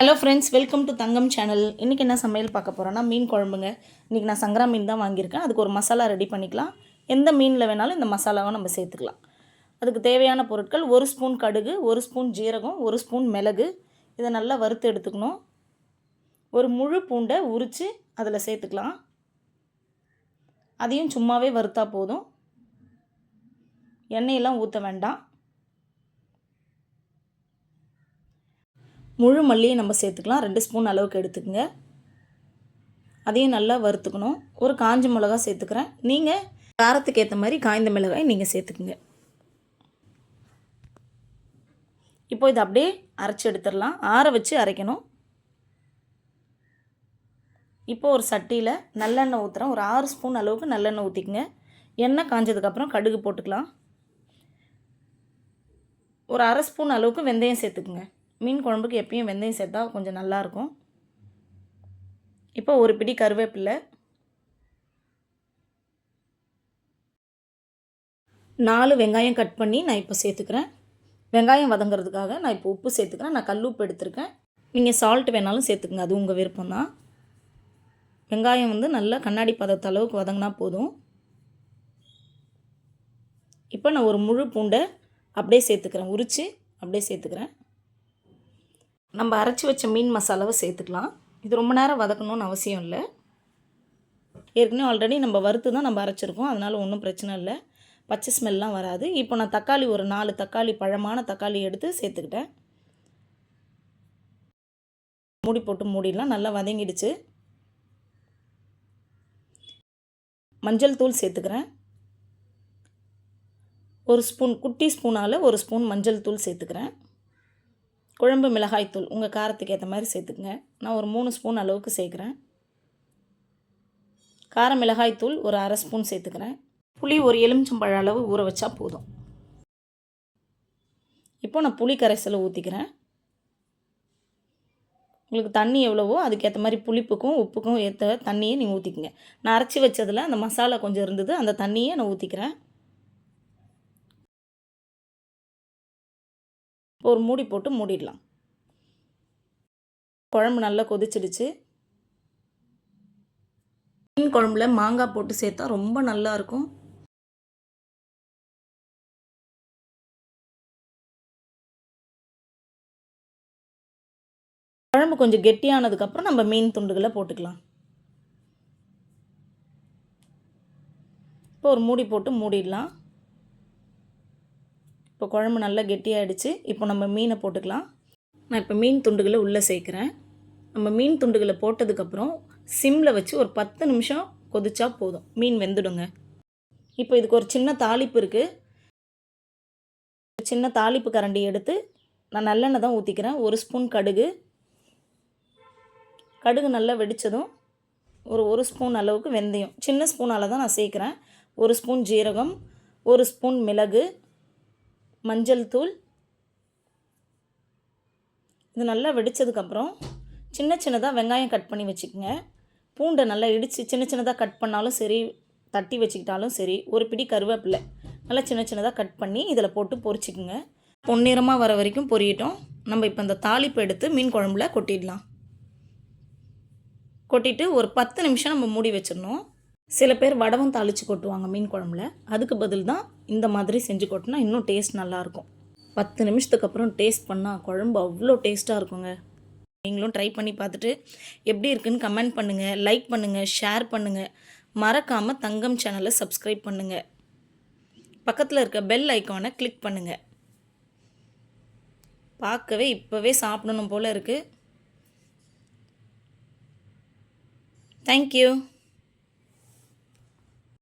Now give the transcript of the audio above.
Hello friends welcome to Thangam channel இன்றைக்கி என்ன சமையல் பார்க்க போகிறோன்னா மீன் குழம்புங்க. இன்றைக்கி நான் சங்கரா மீன் தான் வாங்கியிருக்கேன். அதுக்கு ஒரு மசாலா ரெடி பண்ணிக்கலாம். எந்த மீனில் வேணாலும் இந்த மசாலாவை நம்ம சேர்த்துக்கலாம். அதுக்கு தேவையான பொருட்கள் ஒரு ஸ்பூன் கடுகு ஒரு ஸ்பூன் ஜீரகம் ஒரு ஸ்பூன் மிளகு. இதை நல்லா வறுத்து எடுத்துக்கணும். ஒரு முழு பூண்டை உரித்து அதில் சேர்த்துக்கலாம். அதையும் சும்மாவே வறுத்தா போதும். எண்ணெயெல்லாம் ஊற்ற வேண்டாம். முழு மல்லியை நம்ம சேர்த்துக்கலாம். ரெண்டு ஸ்பூன் அளவுக்கு எடுத்துக்கோங்க. அதையும் நல்லா வறுத்துக்கணும். ஒரு காஞ்ச மிளகா சேர்த்துக்கிறேன். நீங்கள் காரத்துக்கு ஏற்ற மாதிரி காய்ந்த மிளகாய் நீங்கள் சேர்த்துக்குங்க. இப்போ இதை அப்படியே அரைச்சி எடுத்துடலாம். ஆற வச்சு அரைக்கணும். இப்போ ஒரு சட்டியில் நல்லெண்ணெய் ஊற்றுறேன் ஒரு ஆறு ஸ்பூன் அளவுக்கு நல்லெண்ணெய் ஊற்றிக்குங்க எண்ணெய் காஞ்சதுக்கப்புறம் கடுகு போட்டுக்கலாம். ஒரு அரை ஸ்பூன் அளவுக்கு வெந்தயம் சேர்த்துக்குங்க. மீன் குழம்புக்கு எப்பயும் வெந்தயம் சேர்த்தா கொஞ்சம் நல்லாயிருக்கும். இப்போ ஒரு பிடி கருவேப்பில்லை. நாலு வெங்காயம் கட் பண்ணி நான் இப்போ சேர்த்துக்கிறேன். வெங்காயம் வதங்கிறதுக்காக நான் இப்போ உப்பு சேர்த்துக்கிறேன். நான் கல் உப்பு எடுத்திருக்கேன். நீங்கள் சால்ட் வேணாலும் சேர்த்துக்கோங்க. அது உங்கள் விருப்பம் தான். வெங்காயம் வந்து நல்லா கண்ணாடி பதத்த அளவுக்கு வதங்கினா போதும். இப்போ நான் ஒரு முழு பூண்டை அப்படியே சேர்த்துக்கிறேன். உரித்து அப்படியே சேர்த்துக்கிறேன். நம்ம அரைச்சி வச்ச மீன் மசாலாவை சேர்த்துக்கலாம். இது ரொம்ப நேரம் வதக்கணும்னு அவசியம் இல்லை. ஏற்கனவே ஆல்ரெடி நம்ம வறுத்து தான் நம்ம அரைச்சிருக்கோம். அதனால் ஒன்றும் பிரச்சனை இல்லை. பச்சை ஸ்மெல்லாம் வராது. இப்போ நான் தக்காளி ஒரு நாலு தக்காளி பழமான தக்காளி எடுத்து சேர்த்துக்கிட்டேன். மூடி போட்டு மூடிடலாம். நல்லா வதங்கிடுச்சு. மஞ்சள் தூள் சேர்த்துக்கிறேன். ஒரு ஸ்பூன் குட்டி ஸ்பூனால் ஒரு ஸ்பூன் மஞ்சள் தூள் சேர்த்துக்கிறேன். குழம்பு மிளகாய்த்தூள் உங்கள் காரத்துக்கு ஏற்ற மாதிரி சேர்த்துக்குங்க. நான் ஒரு மூணு ஸ்பூன் அளவுக்கு சேர்க்குறேன். கார மிளகாய்த்தூள் ஒரு அரை ஸ்பூன் சேர்த்துக்கிறேன். புளி ஒரு எலுமிச்சம்பழ அளவு ஊற வச்சா போதும். இப்போ நான் புளி கரைசலை ஊற்றிக்கிறேன் உங்களுக்கு தண்ணி எவ்வளவோ அதுக்கேற்ற மாதிரி புளிப்புக்கும் உப்புக்கும் ஏற்ற தண்ணியை நீங்கள் ஊற்றிக்கங்க நான் அரைச்சி வச்சதில் அந்த மசாலா கொஞ்சம் இருந்தது அந்த தண்ணியை நான் ஊற்றிக்கிறேன் ஒரு மூடி போட்டு மூடிடலாம். குழம்பு நல்லா கொதிச்சிடுச்சு. மீன் குழம்புல மாங்காய் போட்டு சேர்த்தா ரொம்ப நல்லா இருக்கும். குழம்பு கொஞ்சம் கெட்டியானதுக்கப்புறம் நம்ம மீன் துண்டுகளை போட்டுக்கலாம். இப்போ ஒரு மூடி போட்டு மூடிடலாம். இப்போ குழம்பு நல்லா கெட்டியாகிடுச்சு இப்போ நம்ம மீனை போட்டுக்கலாம். நான் இப்போ மீன் துண்டுகளை உள்ளே சேர்க்குறேன். நம்ம மீன் துண்டுகளை போட்டதுக்கப்புறம் சிம்மில் வச்சு ஒரு பத்து நிமிஷம் கொதிச்சா போதும். மீன் வெந்துடுங்க. இப்போ இதுக்கு ஒரு சின்ன தாளிப்பு இருக்குது சின்ன தாளிப்பு கரண்டி எடுத்து நான் நல்லெண்ணெய் தான் ஊற்றிக்கிறேன் ஒரு ஸ்பூன் கடுகு. கடுகு நல்லா வெடித்ததும் ஒரு ஒரு ஸ்பூன் அளவுக்கு வெந்தயம். சின்ன ஸ்பூனால் தான் நான் சேர்க்குறேன். ஒரு ஸ்பூன் ஜீரகம் ஒரு ஸ்பூன் மிளகு மஞ்சள் தூள். இது நல்லா வெடித்ததுக்கப்புறம் சின்ன சின்னதாக வெங்காயம் கட் பண்ணி வச்சுக்கோங்க. பூண்டை நல்லா இடித்து சின்ன சின்னதாக கட் பண்ணாலும் சரி தட்டி வச்சுக்கிட்டாலும் சரி ஒரு பிடி கருவேப்பிலை நல்லா சின்ன சின்னதாக கட் பண்ணி இதில் போட்டு பொரிச்சிக்குங்க. பொன்னிறமாக வர வரைக்கும் பொரியட்டும். நம்ம இப்போ இந்த தாளிப்பு எடுத்து மீன் குழம்புல கொட்டிடலாம். கொட்டிட்டு ஒரு பத்து நிமிஷம் நம்ம மூடி வச்சிடணும். சில பேர் வடவும் தாளித்து கொட்டுவாங்க மீன் குழம்புல. அதுக்கு பதில் தான் இந்த மாதிரி செஞ்சு கொட்டினா இன்னும் டேஸ்ட் நல்லாயிருக்கும் பத்து நிமிஷத்துக்கு அப்புறம் டேஸ்ட் பண்ணால் குழம்பு அவ்வளோ டேஸ்ட்டாக இருக்குங்க. நீங்களும் ட்ரை பண்ணி பார்த்துட்டு எப்படி இருக்குன்னு கமெண்ட் பண்ணுங்கள் லைக் பண்ணுங்கள் ஷேர் பண்ணுங்கள் மறக்காமல் தங்கம் சேனலை சப்ஸ்கிரைப் பண்ணுங்கள் பக்கத்தில் இருக்க பெல் ஐக்கானை கிளிக் பண்ணுங்கள் பார்க்கவே இப்போவே சாப்பிடணும் போல் இருக்குது தேங்க்யூ